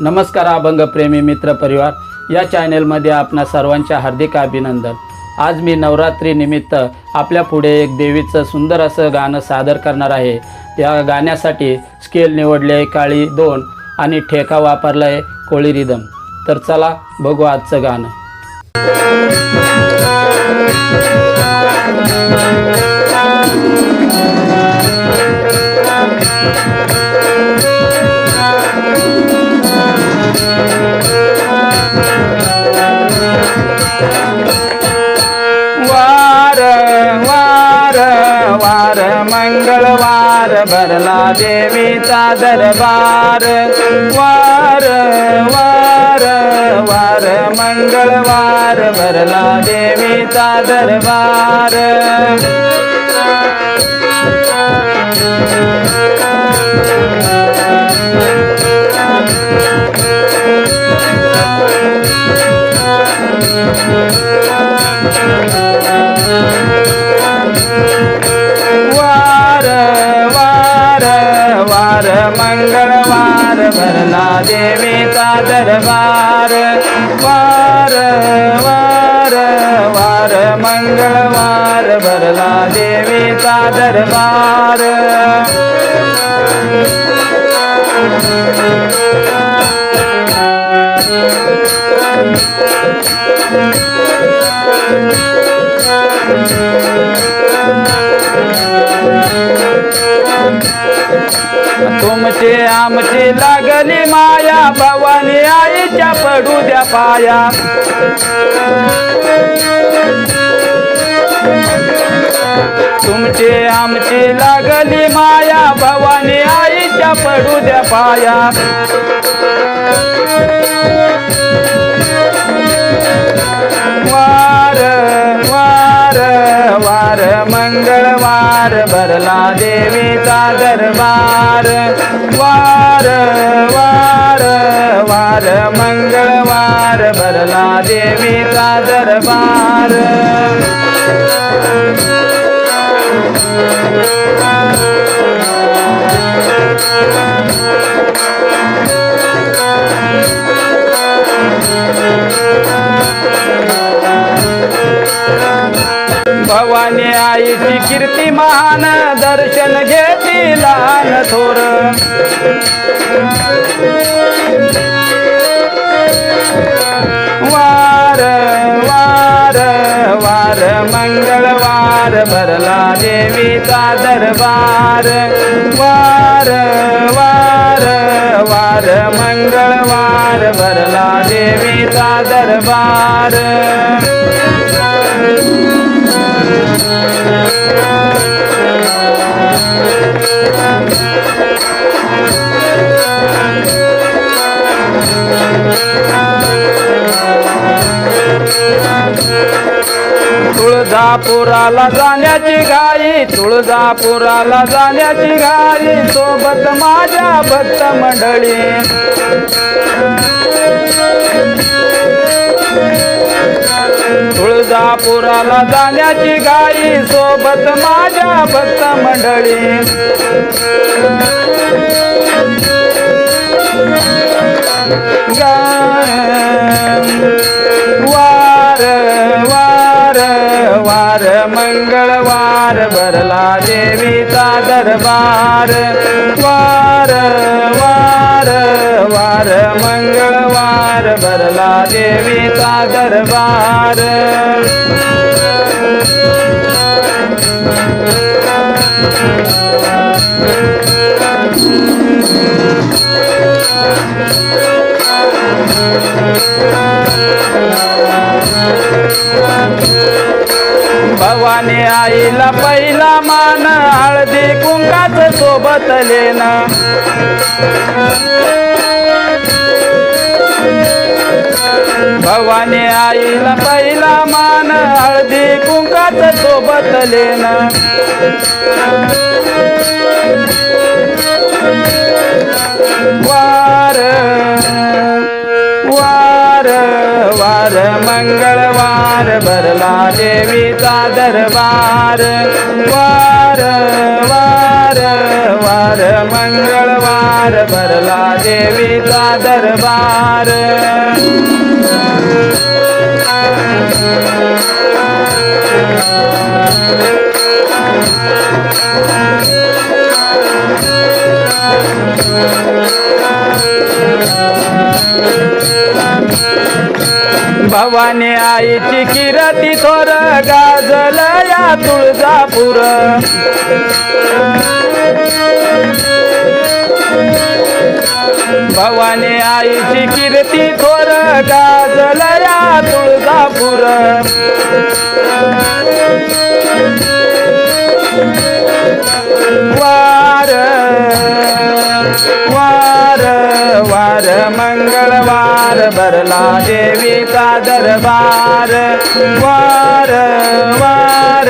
नमस्कार अभंगप्रेमी मित्र परिवार या चॅनेलमध्ये आपणा सर्वांचे हार्दिक अभिनंदन. आज मी नवरात्रीनिमित्त आपल्या पुढे एक देवीचं सुंदर असं गाणं सादर करणार आहे. त्या गाण्यासाठी स्केल निवडले आहे काळी दोन आणि ठेका वापरला आहे कोळी रिदम तर चला बघू आजचं गाणं. वार मंगळवार भरला देवीचा दरबार. वार वार वार मंगळवार भरला देवीचा दरबार. वार मंगळवार भरला देवीचा दरबार. वार वार वार मंगळवार भरला देवीचा दरबार. तुमचे आमची लागली माया भवानी आईच्या पडू द्या पाया. तुमचे आमची लागली माया भवानी आईच्या पडू द्या पाया. वा वार मंगळवार भरला देवीचा दरबार. वार वार वार मंगळवार भरला देवीचा दरबार. भवानी आईची कीर्ती महान दर्शन घेती लहान थोर. वार वार वार मंगळवार भरला देवीचा दरबार. वार वार वार मंगळवार भरला देवीचा दरबार. तुळजापुराला जाण्याची घाई तुळजापुराला जाण्याची घाई सोबत माझ्या भक्त मंडळी. तुळजापुराला जाण्याची घाई सोबत माझ्या भक्त मंडळी. वार वार. वार मंगळवार भरला देवीचा दरबार. वार वार वार मंगळवार भरला देवीचा दरबार. भवानी आईला पहिला मान हळदी कुंकाच सोबत लेन भवानी आईला पहिला मान हळदी कुंकाच सोबत लेन वार मंगळवार भरला देवीचा दरबार. वार वार वार वार मंगळवार भरला देवीचा दरबार. भवानी आईची किरती थोर गाजल या तुळजापूर. भवानी आईची कीर्ती थोर गाजल या तुळजापूर. वार वार वार मंगळवार भरला देवीचा दरबार. वार वार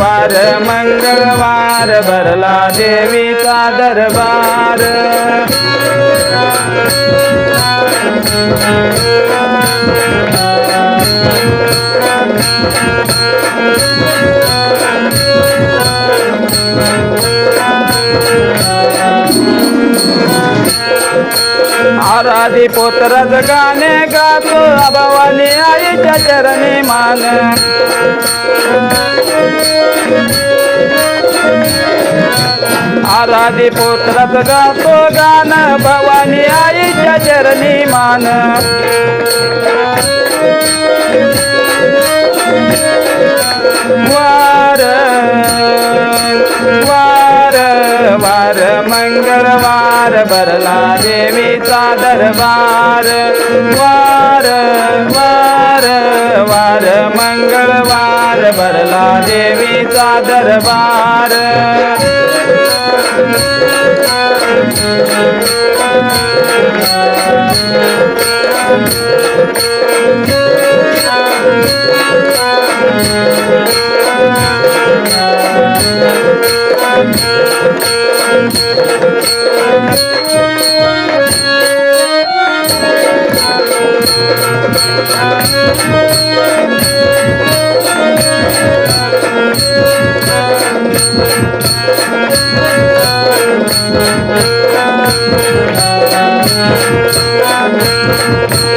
वार मंगळवार भरला देवीचा दरबार. राधी पोतरज गाणे गातो भवानी आईच्या चरणी मान आराधी पोतरज गातो गान भवानी आईच्या चरणी मान वार वार वार मंगळवार भरला देवीचा दरबार. वार वार वार मंगळवार भरला देवीचा दरबार. Thank